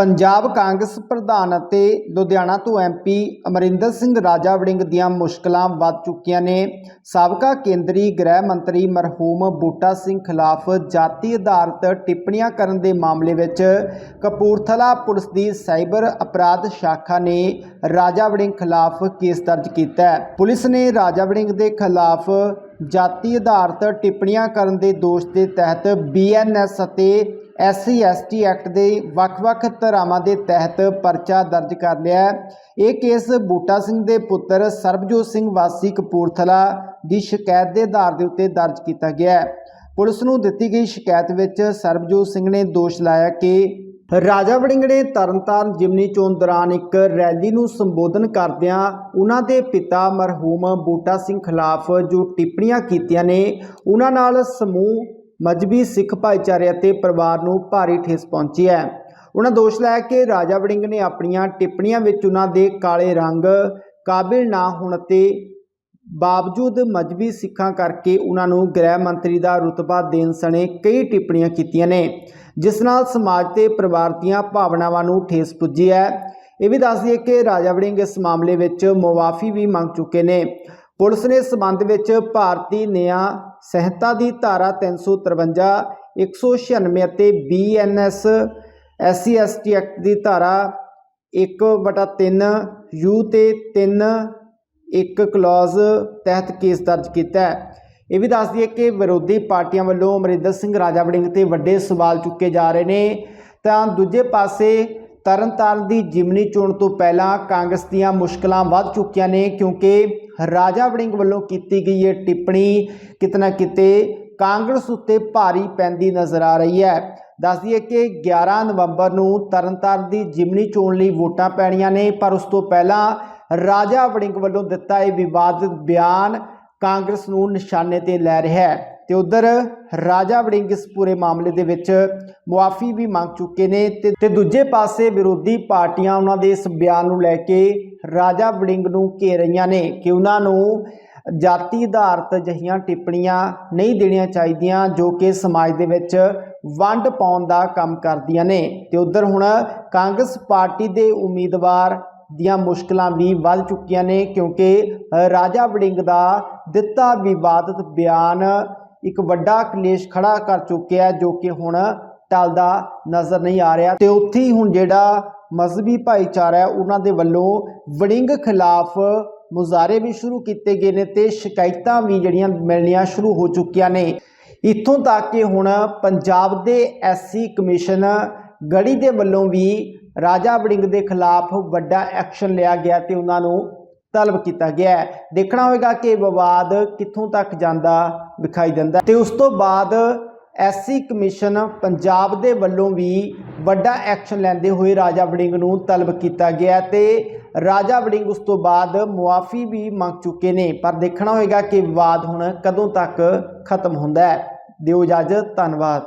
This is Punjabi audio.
ਪੰਜਾਬ ਕਾਂਗਰਸ ਪ੍ਰਧਾਨ ਅਤੇ ਲੁਧਿਆਣਾ ਤੋਂ ਐਮਪੀ ਅਮਰਿੰਦਰ ਸਿੰਘ ਰਾਜਾ ਵੜਿੰਗ ਦੀਆਂ ਮੁਸ਼ਕਲਾਂ ਵੱਧ ਚੁੱਕੀਆਂ ਨੇ। ਸਾਬਕਾ ਕੇਂਦਰੀ ਗ੍ਰਹਿ ਮੰਤਰੀ ਮਰਹੂਮ ਬੂਟਾ ਸਿੰਘ ਖਿਲਾਫ ਜਾਤੀ ਆਧਾਰਿਤ ਟਿੱਪਣੀਆਂ ਕਰਨ ਦੇ ਮਾਮਲੇ ਵਿੱਚ ਕਪੂਰਥਲਾ ਪੁਲਿਸ ਦੀ ਸਾਈਬਰ ਅਪਰਾਧ ਸ਼ਾਖਾ ਨੇ ਰਾਜਾ ਵੜਿੰਗ ਖਿਲਾਫ ਕੇਸ ਦਰਜ ਕੀਤਾ ਹੈ। ਪੁਲਿਸ ਨੇ ਰਾਜਾ ਵੜਿੰਗ ਦੇ ਖਿਲਾਫ ਜਾਤੀ ਆਧਾਰਿਤ ਟਿੱਪਣੀਆਂ ਕਰਨ ਦੇ ਦੋਸ਼ ਦੇ ਤਹਿਤ ਬੀਐਨਐਸ ਅਤੇ ਐਸਸੀ ਐਸਟੀ ਐਕਟ ਦੇ ਵੱਖ-ਵੱਖ ਧਾਰਾਵਾਂ ਦੇ ਤਹਿਤ ਪਰਚਾ ਦਰਜ ਕਰ ਲਿਆ ਇਹ ਕੇਸ ਬੂਟਾ ਸਿੰਘ ਦੇ ਪੁੱਤਰ ਸਰਬਜੋਤ ਸਿੰਘ ਵਾਸੀ ਕਪੂਰਥਲਾ ਦੀ ਸ਼ਿਕਾਇਤ ਦੇ ਆਧਾਰ ਦੇ ਉੱਤੇ ਦਰਜ ਕੀਤਾ ਗਿਆ ਹੈ। ਪੁਲਿਸ ਨੂੰ ਦਿੱਤੀ ਗਈ ਸ਼ਿਕਾਇਤ ਵਿੱਚ ਸਰਬਜੋਤ ਸਿੰਘ ਨੇ ਦੋਸ਼ ਲਾਇਆ ਕਿ ਰਾਜਾ ਵੜਿੰਗੜੇ ਤਰਨਤਾਰਨ ਜਿਮਨੀ ਚੋਣ ਦੌਰਾਨ ਇੱਕ ਰੈਲੀ ਨੂੰ ਸੰਬੋਧਨ ਕਰਦਿਆਂ ਉਹਨਾਂ ਦੇ ਪਿਤਾ ਮਰਹੂਮ ਬੂਟਾ ਸਿੰਘ ਖਿਲਾਫ ਜੋ ਟਿੱਪਣੀਆਂ ਕੀਤੀਆਂ ਨੇ, ਉਹਨਾਂ ਨਾਲ ਸਮੂਹ ਮਜਬੀ ਸਿੱਖ ਭਾਈਚਾਰੇ ਅਤੇ ਪਰਿਵਾਰ ਨੂੰ ਭਾਰੀ ਠੇਸ ਪਹੁੰਚੀ ਹੈ। ਉਹਨਾਂ ਦੋਸ਼ ਲਾਇਆ ਕਿ ਰਾਜਾ ਵੜਿੰਗ ਨੇ ਆਪਣੀਆਂ ਟਿੱਪਣੀਆਂ ਵਿੱਚ ਉਹਨਾਂ ਦੇ ਕਾਲੇ ਰੰਗ ਕਾਬਿਲ ਨਾ ਹੋਣ ਅਤੇ ਬਾਵਜੂਦ ਮਜਬੀ ਸਿੱਖਾਂ ਕਰਕੇ ਉਹਨਾਂ ਨੂੰ ਗ੍ਰਹਿ ਮੰਤਰੀ ਦਾ ਰੁਤਬਾ ਦੇਣ ਸਣੇ ਕਈ ਟਿੱਪਣੀਆਂ ਕੀਤੀਆਂ ਨੇ, ਜਿਸ ਨਾਲ ਸਮਾਜ ਤੇ ਪਰਿਵਾਰ ਦੀਆਂ ਭਾਵਨਾਵਾਂ ਨੂੰ ਠੇਸ ਪੁੱਜੀ ਹੈ। ਇਹ ਵੀ ਦੱਸ ਦਈਏ ਕਿ ਰਾਜਾ ਵੜਿੰਗ ਇਸ ਮਾਮਲੇ ਵਿੱਚ ਮੁਆਫੀ ਵੀ ਮੰਗ ਚੁੱਕੇ ਨੇ। ਪੁਲਿਸ ਨੇ ਇਸ ਸੰਬੰਧ ਵਿੱਚ ਭਾਰਤੀ ਨਿਆਂ ਸੰਹਿਤਾ ਦੀ ਧਾਰਾ 353 196 ਅਤੇ ਬੀਐਨਐਸ ਐਸਸੀ ਐਸਟੀ ਐਕਟ ਦੀ ਧਾਰਾ 1/3 ਯੂ ਤੇ 3 ਇੱਕ ਕਲੌਜ਼ ਤਹਿਤ ਕੇਸ ਦਰਜ ਕੀਤਾ ਹੈ। ਇਹ ਵੀ ਦੱਸ ਦਈਏ ਕਿ ਵਿਰੋਧੀ ਪਾਰਟੀਆਂ ਵੱਲੋਂ ਅਮਰਿੰਦਰ ਸਿੰਘ ਰਾਜਾ ਵੜਿੰਗ ਤੇ ਵੱਡੇ ਸਵਾਲ ਚੁੱਕੇ ਜਾ ਰਹੇ ਨੇ। ਤਾਂ ਦੂਜੇ ਪਾਸੇ ਤਰਨਤਾਰਨ ਦੀ ਜਿਮਨੀ ਚੋਣ ਤੋਂ ਪਹਿਲਾਂ ਕਾਂਗਰਸ ਦੀਆਂ ਮੁਸ਼ਕਲਾਂ ਵੱਧ ਚੁੱਕੀਆਂ ਨੇ ਕਿਉਂਕਿ ਰਾਜਾ ਵੜਿੰਗ ਵੱਲੋਂ ਕੀਤੀ ਗਈ ਇਹ ਟਿੱਪਣੀ ਕਿਤਨਾ ਕਿਤੇ ਕਾਂਗਰਸ ਉੱਤੇ ਭਾਰੀ ਪੈਂਦੀ ਨਜ਼ਰ ਆ ਰਹੀ ਹੈ। ਦੱਸ ਦਈਏ ਕਿ 11 ਨਵੰਬਰ ਨੂੰ ਤਰਨਤਾਰਨ ਦੀ ਜਿਮਨੀ ਚੋਣ ਲਈ ਵੋਟਾਂ ਪੈਣੀਆਂ ਨੇ, ਪਰ ਉਸ ਤੋਂ ਪਹਿਲਾਂ ਰਾਜਾ ਵੜਿੰਗ ਵੱਲੋਂ ਦਿੱਤਾ ਇਹ ਵਿਵਾਦਿਤ ਬਿਆਨ ਕਾਂਗਰਸ ਨੂੰ ਨਿਸ਼ਾਨੇ ਤੇ ਲੈ ਰਿਹਾ ਹੈ। ਤੇ ਉਧਰ ਰਾਜਾ ਵੜਿੰਗ ਇਸ ਪੂਰੇ ਮਾਮਲੇ ਦੇ ਵਿੱਚ ਮੁਆਫੀ ਵੀ ਮੰਗ ਚੁੱਕੇ ਨੇ ਤੇ ਤੇ ਦੂਜੇ ਪਾਸੇ ਵਿਰੋਧੀ ਪਾਰਟੀਆਂ ਉਹਨਾਂ ਦੇ ਇਸ ਬਿਆਨ ਨੂੰ ਲੈ ਕੇ ਰਾਜਾ ਵੜਿੰਗ ਨੂੰ ਘੇਰ ਰਹੀਆਂ ਨੇ ਕਿ ਉਹਨਾਂ ਨੂੰ ਜਾਤੀ ਆਧਾਰਿਤ ਜਹੀਆਂ ਟਿੱਪਣੀਆਂ ਨਹੀਂ ਦੇਣੀਆਂ ਚਾਹੀਦੀਆਂ ਜੋ ਕਿ ਸਮਾਜ ਦੇ ਵਿੱਚ ਵੰਡ ਪਾਉਣ ਦਾ ਕੰਮ ਕਰਦੀਆਂ ਨੇ। ਤੇ ਉਧਰ ਹੁਣ ਕਾਂਗਰਸ ਪਾਰਟੀ ਦੇ ਉਮੀਦਵਾਰ ਦੀਆਂ ਮੁਸ਼ਕਲਾਂ ਵੀ ਵੱਧ ਚੁੱਕੀਆਂ ਨੇ ਕਿਉਂਕਿ ਰਾਜਾ ਵੜਿੰਗ ਦਾ ਦਿੱਤਾ ਵਿਵਾਦਤ ਬਿਆਨ ਇੱਕ ਵੱਡਾ ਕਲੇਸ਼ ਖੜਾ ਕਰ ਚੁੱਕਿਆ ਜੋ ਕਿ ਹੁਣ ਟਲਦਾ ਨਜ਼ਰ ਨਹੀਂ ਆ ਰਿਹਾ। ਤੇ ਉੱਥੇ ਹੀ ਹੁਣ ਜਿਹੜਾ ਮਜ਼ਹਬੀ ਭਾਈਚਾਰਾ ਹੈ, ਉਹਨਾਂ ਦੇ ਵੱਲੋਂ ਵੜਿੰਗ ਖਿਲਾਫ ਮੁਜ਼ਾਹਰੇ ਵੀ ਸ਼ੁਰੂ ਕੀਤੇ ਗਏ ਨੇ ਤੇ ਸ਼ਿਕਾਇਤਾਂ ਵੀ ਜਿਹੜੀਆਂ ਮਿਲਣੀਆਂ ਸ਼ੁਰੂ ਹੋ ਚੁੱਕੀਆਂ ਨੇ। ਇੱਥੋਂ ਤੱਕ ਕਿ ਹੁਣ ਪੰਜਾਬ ਦੇ ਐਸਸੀ ਕਮਿਸ਼ਨ ਗੜੀ ਦੇ ਵੱਲੋਂ ਵੀ ਰਾਜਾ ਵੜਿੰਗ ਦੇ ਖਿਲਾਫ ਵੱਡਾ ਐਕਸ਼ਨ ਲਿਆ ਗਿਆ ਤੇ ਉਹਨਾਂ ਨੂੰ ਤਲਬ ਕੀਤਾ ਗਿਆ ਹੈ। ਦੇਖਣਾ ਹੋਵੇਗਾ ਕਿ ਵਿਵਾਦ ਕਿੱਥੋਂ ਤੱਕ ਜਾਂਦਾ, ਵਿਖਾਈ ਦਿੰਦਾ ਹੈ। ਤੇ ਉਸ ਤੋਂ ਬਾਅਦ ਐਸਸੀ ਕਮਿਸ਼ਨ ਪੰਜਾਬ ਦੇ ਵੱਲੋਂ ਵੀ ਵੱਡਾ ਐਕਸ਼ਨ ਲੈਂਦੇ ਹੋਏ ਰਾਜਾ ਵੜਿੰਗ ਨੂੰ ਤਲਬ ਕੀਤਾ ਗਿਆ ਹੈ ਤੇ ਰਾਜਾ ਵੜਿੰਗ ਉਸ ਤੋਂ ਬਾਅਦ ਮੁਆਫੀ ਵੀ ਮੰਗ ਚੁੱਕੇ ਨੇ। ਪਰ ਦੇਖਣਾ ਹੋਵੇਗਾ ਕਿ ਵਿਵਾਦ ਹੁਣ ਕਦੋਂ ਤੱਕ ਖਤਮ ਹੁੰਦਾ ਹੈ। ਦਿਓ ਇਜਾਜ਼ਤ, ਧੰਨਵਾਦ।